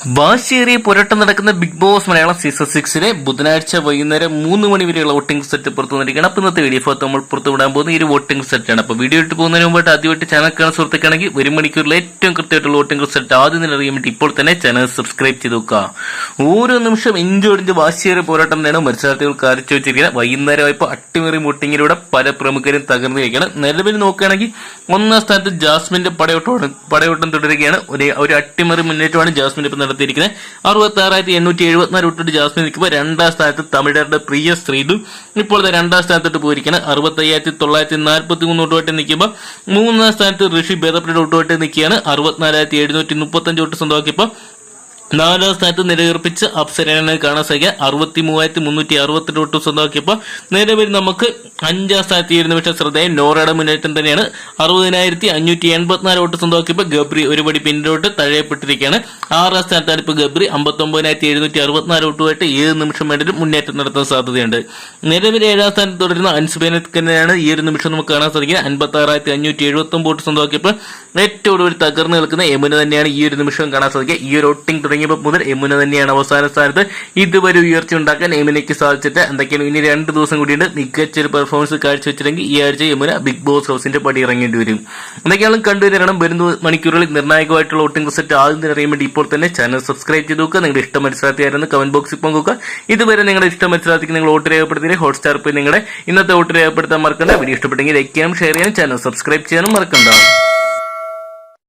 വാശിയേറിയ പോരാട്ടം നടക്കുന്ന ബിഗ് ബോസ് മലയാളം സീസൺ സിക്സിലെ ബുധനാഴ്ച വൈകുന്നേരം മൂന്ന് മണി വരെയുള്ള വോട്ടിംഗ് സെറ്റ് പുറത്തു വന്നിരിക്കുകയാണ്. അപ്പൊ ഇന്നത്തെ വീഡിയോ ഭാഗത്ത് നമ്മൾ പുറത്തുവിടാൻ പോകുന്ന ഈ ഒരു വോട്ടിംഗ് സെറ്റാണ്. അപ്പൊ വീഡിയോ ഇട്ട് പോകുന്നതിന് മുമ്പായിട്ട് ആദ്യമായിട്ട് ചാനൽ കാണാൻ സുഹൃത്തുക്കാണെങ്കിൽ ഒരു മണിക്കൂറിൽ ഏറ്റവും കൃത്യമായിട്ടുള്ള വോട്ടിംഗ് സെറ്റ് ആദ്യം തന്നെ അറിയാൻ വേണ്ടി ഇപ്പോൾ തന്നെ ചാനൽ സബ്സ്ക്രൈബ് ചെയ്ത് നോക്കുക ഓരോ നിമിഷം ഇഞ്ചോടിഞ്ച് വാശിയേറിയ പോരാട്ടം തന്നെയാണ് മത്സരാർത്ഥികൾ കാണിച്ചു വെച്ചിരിക്കുന്നത്. വൈകുന്നേരമായപ്പോൾ അട്ടിമേറി വോട്ടിങ്ങിലൂടെ പല പ്രമുഖരും തകർന്നിരിക്കുകയാണ്. നിലവിൽ നോക്കുകയാണെങ്കിൽ ഒന്നാം സ്ഥാനത്ത് ജാസ്മിന്റെ പടയോട്ടം പടയോട്ടം തുടരുകയാണ്. ഒരു അട്ടിമറി മുന്നേറ്റമാണ് ജാസ്മിൻ ഇപ്പോൾ നടത്തിയിരിക്കുന്നത്. അറുപത്തി ആറായിരത്തി എണ്ണൂറ്റി എഴുപത്തിനാല് വിട്ടിട്ട് ജാസ്മിൻ നിൽക്കുമ്പോൾ രണ്ടാം സ്ഥാനത്ത് തമിഴരുടെ പ്രിയ ശ്രീതു. ഇപ്പോൾ ദേ രണ്ടാം സ്ഥാനത്തോട്ട് പോയിരിക്കുന്നത് അറുപത്തി അയ്യായിരത്തി തൊള്ളായിരത്തി നാൽപ്പത്തി മൂന്ന് വോട്ടുമായിട്ട് നിൽക്കുമ്പോൾ മൂന്നാം സ്ഥാനത്ത് ഋഷി ഭേദപ്പെട്ട വോട്ടുമായിട്ട് നിൽക്കുകയാണ്. അറുപത്തിനാലായിരത്തി എഴുന്നൂറ്റി മുപ്പത്തഞ്ച് വോട്ട് സ്വന്തമാക്കിയപ്പോൾ നാലാം സ്ഥാനത്ത് നിലയുറപ്പിച്ച് അപ്സരനെ കാണാൻ സാധിക്കുക അറുപത്തി മൂവായിരത്തി മുന്നൂറ്റി അറുപത്തിരണ്ട് വോട്ട് സ്വന്തമാക്കിയപ്പോൾ നിലവിൽ നമുക്ക് അഞ്ചാം സ്ഥാനത്ത് ഇരുന്ന പക്ഷേ ശ്രദ്ധേയ നോറയുടെ മുന്നേറ്റം തന്നെയാണ് അറുപതിനായിരത്തി അഞ്ഞൂറ്റി എൺപത്തിനാല് വോട്ട് സ്വന്തമാക്കിയപ്പോൾ ഗബ്രി ഒരുപടി പിന്നിലോട്ട് തഴയപ്പെട്ടിരിക്കുകയാണ് ആറാം സ്ഥാനത്താണ് ഇപ്പോൾ ഗബ്രി അമ്പത്തൊമ്പതിനായിരത്തി എഴുന്നൂറ്റി അറുപത്തിനാല് വോട്ടുമായിട്ട് ഏത് നിമിഷം വേണ്ടിയും മുന്നേറ്റം നടത്താൻ സാധ്യതയുണ്ട് നിലവിൽ ഏഴാം സ്ഥാനത്ത് തുടരുന്ന അൻസുബേനത്തിനെയാണ് ഈ ഒരു നിമിഷം നമുക്ക് കാണാൻ സാധിക്കുക അൻപത്തി ആറായിരത്തി അഞ്ഞൂറ്റി എഴുപത്തി ഒമ്പത് വോട്ട് സ്വന്തമാക്കിയപ്പോൾ ഏറ്റവും കൂടുതൽ തകർന്നു നിൽക്കുന്ന യമുന തന്നെയാണ് ഈ ഒരു നിമിഷം കാണാൻ സാധിക്കുക ഈ ഒരു വോട്ടിംഗ് തുടങ്ങിയപ്പോൾ മുതൽ യമുന തന്നെയാണ് അവസാന സ്ഥാനത്ത് ഇതുവരെ ഉയർച്ച ഉണ്ടാക്കാൻ യമുനയ്ക്ക് സാധിച്ചിട്ട് എന്തൊക്കെയാണ്? ഇനി രണ്ട് ദിവസം കൂടിയുണ്ട് മികച്ച ഒരു പെർഫോമൻസ് കാഴ്ചവെച്ചില്ലെങ്കിൽ ഈ ആഴ്ച യമുന ബിഗ് ബോസ് ഹൗസിന്റെ പടി ഇറങ്ങേണ്ടി വരും. എന്തൊക്കെയാണ് കണ്ടുവരണം വരുന്ന മണിക്കൂറുകളിൽ നിർണായകമായിട്ടുള്ള വോട്ടിംഗ് സെറ്റ് ആദ്യം തന്നെ അറിയാൻ വേണ്ടി ഇപ്പോൾ തന്നെ ചാനൽ സബ്സ്ക്രൈബ് ചെയ്ത് നോക്കുക. നിങ്ങളുടെ ഇഷ്ടം മനസ്സിലാക്കിയായിരുന്നു കമന്റ് ബോക്സിൽ പങ്കുവെക്കുക. ഇതുവരെ നിങ്ങളുടെ ഇഷ്ടം മനസ്സിലാക്കി നിങ്ങൾ വോട്ട് രേഖപ്പെടുത്തിയ ഹോട്ട്സ്റ്റാർ നിങ്ങളുടെ ഇന്നത്തെ വോട്ട് രേഖപ്പെടുത്താൻ മറക്കണ്ട. വീഡിയോ ഇഷ്ടപ്പെട്ടെങ്കിൽ ലൈക്ക് ചെയ്യാനും ഷെയർ ചെയ്യാനും ചാനൽ സബ്സ്ക്രൈബ് ചെയ്യാനും മറക്കണ്ട.